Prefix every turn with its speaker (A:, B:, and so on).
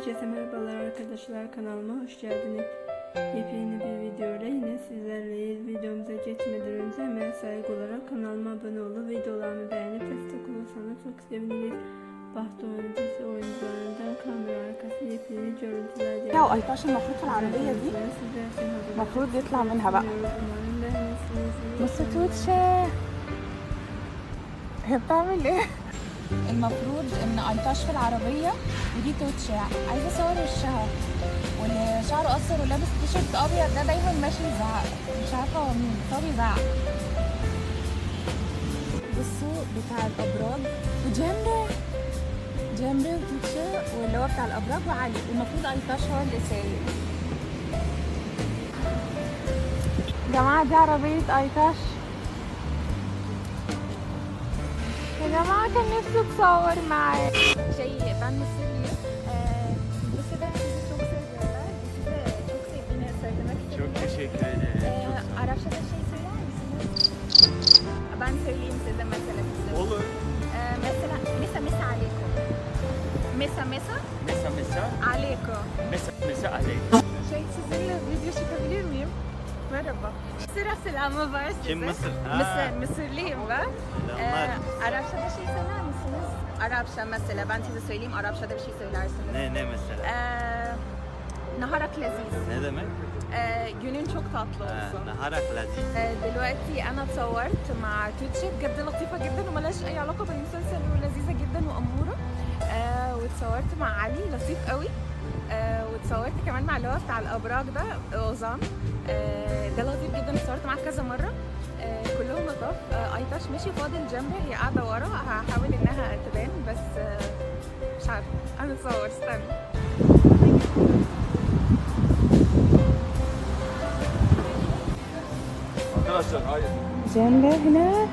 A: Herkese merhabalar arkadaşlar kanalıma hoş geldiniz. Yepyeni bir video ile yine sizlerleyiz. Videomuza geçmeden önce hemen saygı olarak kanalıma abone olup videolarımı beğenip destek olursanız çok seviniriz. Bahçe oyuncusu oyuncularından kamera arkası yepyeni görüntüler
B: geldi. Ya Aytaş'ın mahrut arabiye değil. Mahrut yutla min hava. Nasıl tutuşa? Hep ben. المفروض إن ايطاش في العربية ودي توتشا عايزة أصور وشها. واللي شعره قصر ولابس تيشيرت أبيض ده دايما ماشي يزعق. مش عارفة هو مين. بس بيزعق بصوا بتاع الأبراج. وجنبه جنبه وتوتشا واللي هو بتاع الأبراج وعلي. المفروض ايطاش هو اللي سايق. جماعة دي عربية ايطاش Danimarka ne tutsar mer? Şey, ben Mısırlıyım. Ee, Mısır'da sizi çok seviyorlar. Sizi de çok sevdiğini söylemek istedim.
C: Çok teşekkür ederim.
B: Arapçada şey söyler misiniz? Ben söyleyeyim size mesela.
C: Olur.
B: Mesela,
C: mesela, mesela aleyko.
B: Mesela, mesela? Mesela, mesela. Aleyko. Mesela, mesela. selamı var size.
C: Kim Mısır? Ha.
B: Mısır, Mısırlıyım ben.
C: Selamlar.
B: Ee, Arapçada şey söyler misiniz? Arapça mesela ben size söyleyeyim Arapçada bir şey söylersiniz.
C: Ne ne mesela?
B: Ee, naharak leziz.
C: Ne demek?
B: Ee, günün çok tatlı
C: Ha,
B: olsun.
C: naharak laziz.
B: آه، دلوقتي انا اتصورت مع توتشي بجد لطيفه جدا وملهاش اي علاقه بالمسلسل ولذيذه جدا واموره آه واتصورت مع علي لطيف قوي آه واتصورت كمان مع اللي هو بتاع الأبراج ده اوزان آه ده لطيف جدا اتصورت معاه كذا مرة. آه كلهم لطاف آه ايتاش ماشي فاضل جنبي هي قاعدة ورا. هحاول إنها تبان بس آه مش عارفة. هنتصور استنى. Cemre هناك.